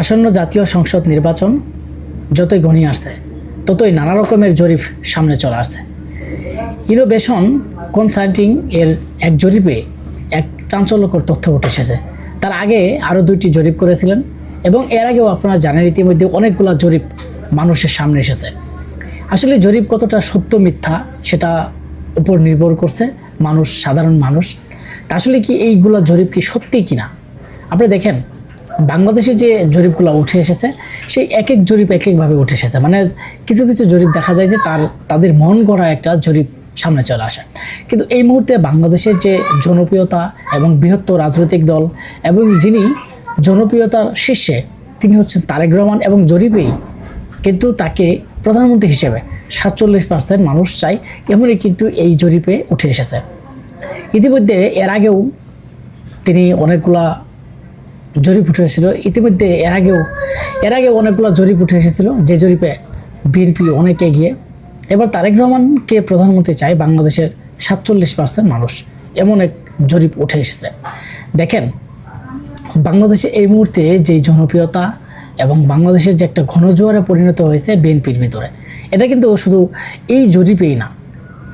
আসন্ন জাতীয় সংসদ নির্বাচন যতই ঘনিয়ে আসছে, ততই নানা রকমের জরিপ সামনে চলে আসছে। ইনোভেশন কনসাল্টিং এর এক জরিপে এক চাঞ্চল্যকর তথ্য উঠে এসেছে। তার আগে আরও দুইটি জরিপ করেছিলেন এবং এর আগেও আপনারা জানেন ইতিমধ্যে অনেকগুলো জরিপ মানুষের সামনে এসেছে। আসলে জরিপ কতটা সত্য মিথ্যা সেটা উপর নির্ভর করছে মানুষ, সাধারণ মানুষ। তা আসলে কি এইগুলো জরিপ কি সত্যি কি না আপনি দেখেন বাংলাদেশে যে জরিপগুলো উঠে এসেছে, সেই এক এক জরিপ এক একভাবে উঠে এসেছে। মানে কিছু কিছু জরিপ দেখা যায় যে তার, তাদের মন গড়া একটা জরিপ সামনে চলে আসে। কিন্তু এই মুহূর্তে বাংলাদেশের যে জনপ্রিয়তা এবং বৃহত্তর রাজনৈতিক দল এবং যিনি জনপ্রিয়তার শীর্ষে, তিনি হচ্ছেন তারেক রহমান এবং জরিপেই কিন্তু তাকে প্রধানমন্ত্রী হিসেবে সাতচল্লিশ পার্সেন্ট মানুষ চায়, এমনই কিন্তু এই জরিপে উঠে এসেছে। ইতিমধ্যে এর আগেও তিনি অনেকগুলা জরিপ উঠে এসেছিল। ইতিমধ্যে এর আগেও, এর আগে অনেকগুলো জরিপ উঠে এসেছিল। যে জরিপে বিএনপি অনেকে গিয়ে এবার তারেক রহমানকে প্রধানমন্ত্রী চায় বাংলাদেশের সাতচল্লিশ পার্সেন্ট মানুষ। এমন এক জরিপ উঠে এসেছে। দেখেন, বাংলাদেশে এই মুহূর্তে যে জনপ্রিয়তা এবং বাংলাদেশের যে একটা ঘনজোয়ারে পরিণত হয়েছে বিএনপির ভিতরে, এটা কিন্তু শুধু এই জরিপেই না।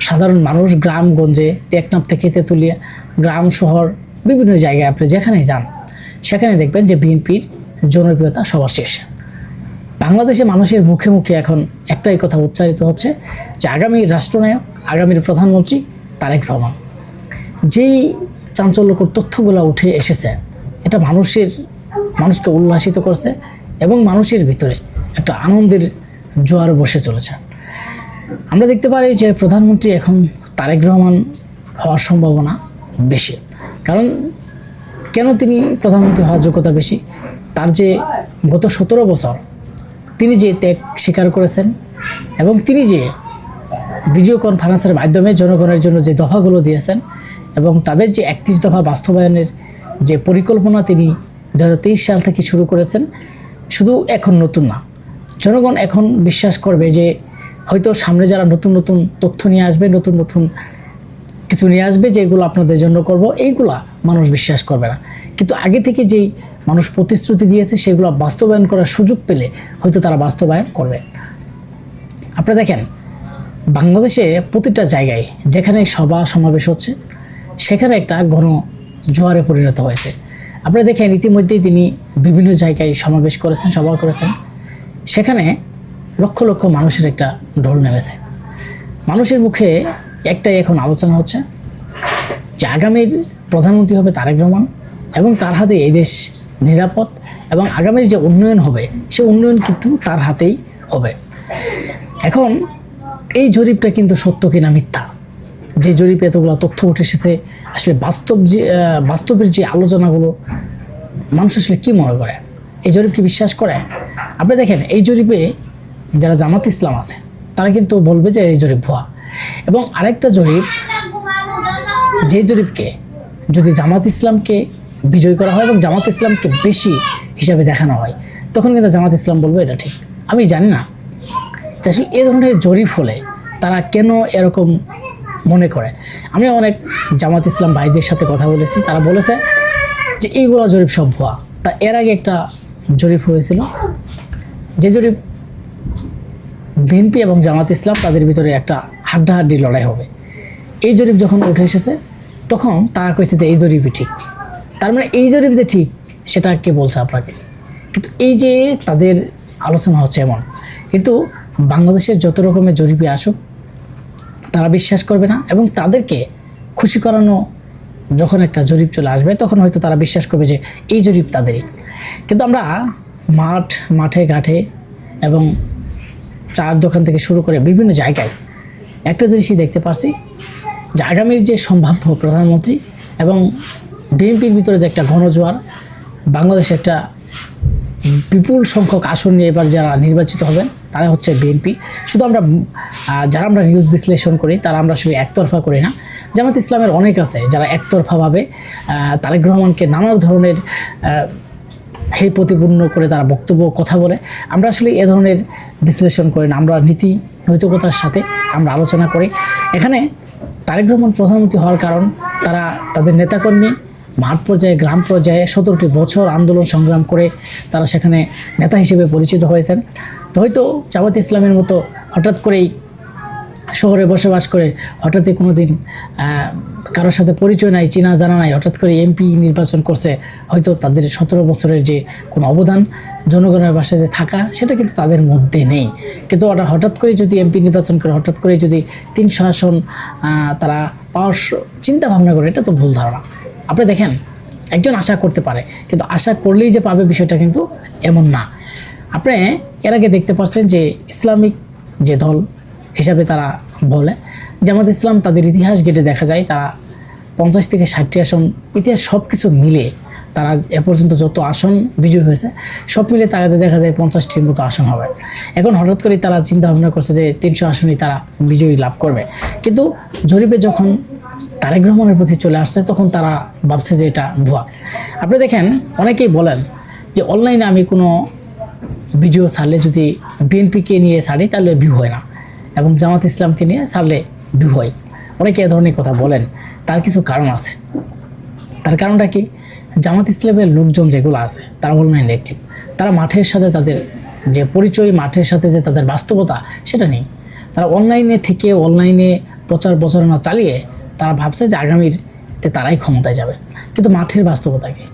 সাধারণ মানুষ গ্রামগঞ্জে, টেকনাফ থেকে তেঁতুলিয়া, গ্রাম শহর, বিভিন্ন জায়গায় আপনি যেখানেই যান সেখানে দেখবেন যে বিএনপির জনপ্রিয়তা সবার শেষে। বাংলাদেশে মানুষের মুখে মুখে এখন একটাই কথা উচ্চারিত হচ্ছে যে আগামী রাষ্ট্রনায়ক আগামীর প্রধানমন্ত্রী তারেক রহমান। যেই চাঞ্চল্যকর তথ্যগুলো উঠে এসেছে, এটা মানুষের, মানুষকে উল্লাসিত করছে এবং মানুষের ভিতরে একটা আনন্দের জোয়ার বসে চলেছে। আমরা দেখতে পারি যে প্রধানমন্ত্রী এখন তারেক রহমান হওয়ার সম্ভাবনা বেশি। কারণ কেন তিনি প্রধানমন্ত্রী হওয়ার যোগ্যতা বেশি? তার যে গত সতেরো বছর তিনি যে ত্যাগ স্বীকার করেছেন এবং তিনি যে ভিডিও কনফারেন্সের মাধ্যমে জনগণের জন্য যে দফাগুলো দিয়েছেন এবং তাদের যে একত্রিশ দফা বাস্তবায়নের যে পরিকল্পনা তিনি দু হাজার তেইশ সাল থেকে শুরু করেছেন, শুধু এখন নতুন না। জনগণ এখন বিশ্বাস করবে যে হয়তো সামনে যারা নতুন নতুন তথ্য নিয়ে আসবে, নতুন নতুন কিছু নিয়ে আসবে, যেগুলো আপনাদের জন্য করব, এইগুলা মানুষ বিশ্বাস করবে না। কিন্তু আগে থেকে যেই মানুষ প্রতিশ্রুতি দিয়েছে, সেগুলো বাস্তবায়ন করার সুযোগ পেলে হয়তো তারা বাস্তবায়ন করবে। আপনি দেখেন, বাংলাদেশে প্রতিটা জায়গায় যেখানে সভা সমাবেশ হচ্ছে, সেখানে একটা ঘন জোয়ারে পরিণত হয়েছে। আপনারা দেখেন, ইতিমধ্যেই তিনি বিভিন্ন জায়গায় সমাবেশ করেছেন, সভা করেছেন। সেখানে লক্ষ লক্ষ মানুষের একটা ঢোল নেমেছে। মানুষের মুখে একটাই এখন আলোচনা হচ্ছে যে আগামীর প্রধানমন্ত্রী হবে তারেক রহমান এবং তার হাতে এই দেশ নিরাপদ এবং আগামীর যে উন্নয়ন হবে, সে উন্নয়ন কিন্তু তার হাতেই হবে। এখন এই জরিপটা কিন্তু সত্য কিনা মিথ্যা? যে জরিপে এতগুলো তথ্য উঠে এসেছে, আসলে বাস্তব যে বাস্তবের যে আলোচনাগুলো, মানুষ আসলে কী মনে করে? এই জরিপ কি বিশ্বাস করে? আপনি দেখেন, এই জরিপে যারা জামাত ইসলাম আছে, তারা কিন্তু বলবে যে এই জরিপ ভুয়া। এবং আরেকটা জরিপ, যে জরিপকে, যদি জামাত ইসলামকে বিজয় করা হয় এবং জামাত ইসলামকে বেশি হিসাবে দেখানো হয়, তখন কিন্তু জামাত ইসলাম বলবে এটা ঠিক। আমি জানি না আসলে এ ধরনের জরিপ হলে তারা কেন এরকম মনে করে। আমি অনেক জামাত ইসলাম ভাইদের সাথে কথা বলেছি, তারা বলেছে যে এইগুলো জরিপ সব ভুয়া। তা এর আগে একটা জরিপ হয়েছিল, যে জরিপ বিএনপি এবং জামাত ইসলাম তাদের ভিতরে একটা হাড্ডাহাড্ডি লড়াই হবে। এই জরিপ যখন উঠে এসেছে, তখন তারা কইছে যে এই জরিপই ঠিক। তার মানে এই জরিপ যে ঠিক, সেটা কে বলছে আপনাকে? কিন্তু এই যে তাদের আলোচনা হচ্ছে এমন, কিন্তু বাংলাদেশের যত রকমের জরিপে আসুক, তারা বিশ্বাস করবে না এবং তাদেরকে খুশি করানো যখন একটা জরিপ চলে আসবে, তখন হয়তো তারা বিশ্বাস করবে যে এই জরিপ তাদেরই। কিন্তু আমরা মাঠ, মাঠে, ঘাটে এবং চার দোকান থেকে শুরু করে বিভিন্ন জায়গায় একটা জিনিসই দেখতে পারছি যে আগামীর যে সম্ভাব্য প্রধানমন্ত্রী এবং বিএনপির ভিতরে যে একটা ঘনজোয়ার বাংলাদেশে একটা বিপুল সংখ্যক আসন নিয়ে এবার যারা নির্বাচিত হবেন, তারা হচ্ছে বিএনপি। শুধু আমরা যারা আমরা নিউজ বিশ্লেষণ করি, তারা আমরা আসলে একতরফা করি না। জামাত ইসলামের অনেক আছে যারা একতরফাভাবে তারেক রহমানকে নানা ধরনের হে প্রতিপূর্ণ করে তারা বক্তব্য, কথা বলে। আমরা আসলে এ ধরনের বিশ্লেষণ করি না। আমরা নীতি, নৈতিকতার সাথে আমরা আলোচনা করি। এখানে তারেক রহমান প্রধানমন্ত্রী হওয়ার কারণ, তারা তাদের নেতাকর্মী, মাঠ পর্যায়ে, গ্রাম পর্যায়ে সতেরোটি বছর আন্দোলন সংগ্রাম করে তারা সেখানে নেতা হিসেবে পরিচিত হয়েছেন। তো হয়তো জামাত ইসলামের মতো হঠাৎ করেই শহরে বসবাস করে, হঠাৎই কোনো দিন কারোর সাথে পরিচয় নাই, চেনা জানা নাই, হঠাৎ করে এমপি নির্বাচন করছে, হয়তো তাদের সতেরো বছরের যে কোনো অবদান, জনগণের বাসায় যে থাকা, সেটা কিন্তু তাদের মধ্যে নেই। কিন্তু ওরা হঠাৎ করে যদি এমপি নির্বাচন করে, হঠাৎ করে যদি তিনশো আসন তারা পাওয়ার চিন্তা ভাবনা করে, এটা তো ভুল ধারণা। আপনি দেখেন, একজন আশা করতে পারে, কিন্তু আশা করলেই যে পাবে বিষয়টা কিন্তু এমন না। আপনি এর আগে দেখতে পাচ্ছেন যে ইসলামিক যে দল হিসাবে তারা বলে। জামাত ইসলাম তাদের ইতিহাস ঘেটে দেখা যায়, তারা পঞ্চাশ থেকে ষাটটি আসন, ইতিহাস সব কিছু মিলে তারা এ পর্যন্ত যত আসন বিজয়ী হয়েছে, সব মিলে তাদের দেখা যায় পঞ্চাশটির মতো আসন হবে। এখন হঠাৎ করে তারা চিন্তা ভাবনা করছে যে তিনশো আসনই তারা বিজয়ী লাভ করবে। কিন্তু জরিপে যখন তারেক রহমানের প্রতি চলে আসছে, তখন তারা ভাবছে যে এটা ভুয়া। আপনি দেখেন, অনেকেই বলেন যে, অনলাইনে আমি কোনো ভিডিও ছাড়লে যদি বিএনপিকে নিয়ে ছাড়ি, তাহলে ভিউ হয় না। এবং জামাত ইসলামকে নিয়ে ছাড়লে ডু হয়। অনেকে এ ধরনের কথা বলেন। তার কিছু কারণ আছে। তার কারণটা কি? জামাত ইসলামের লোকজন যেগুলো আছে, তারা অনলাইন অ্যাক্টিভ তারা মাঠের সাথে তাদের যে পরিচয়, মাঠের সাথে যে তাদের বাস্তবতা, সেটা নেই। তারা অনলাইনে থেকে অনলাইনে প্রচার প্রচারণা চালিয়ে তারা ভাবছে যে আগামীর তে তারাই ক্ষমতায় যাবে। কিন্তু মাঠের বাস্তবতা কি?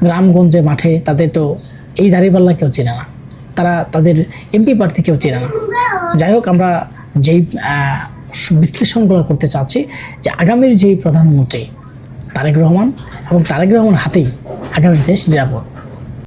গ্রামগঞ্জে মাঠে তাদের তো এই দাঁড়িপাল্লা কেউ চেনে না। তারা তাদের এমপি প্রার্থী কেউ চেনে না। যাই হোক আমরা যেই বিশ্লেষণগুলো করতে চাচ্ছি, যে আগামীর যেই প্রধানমন্ত্রী তারেক রহমান এবং তারেক রহমান হাতেই আগামী দেশ নিরাপদ।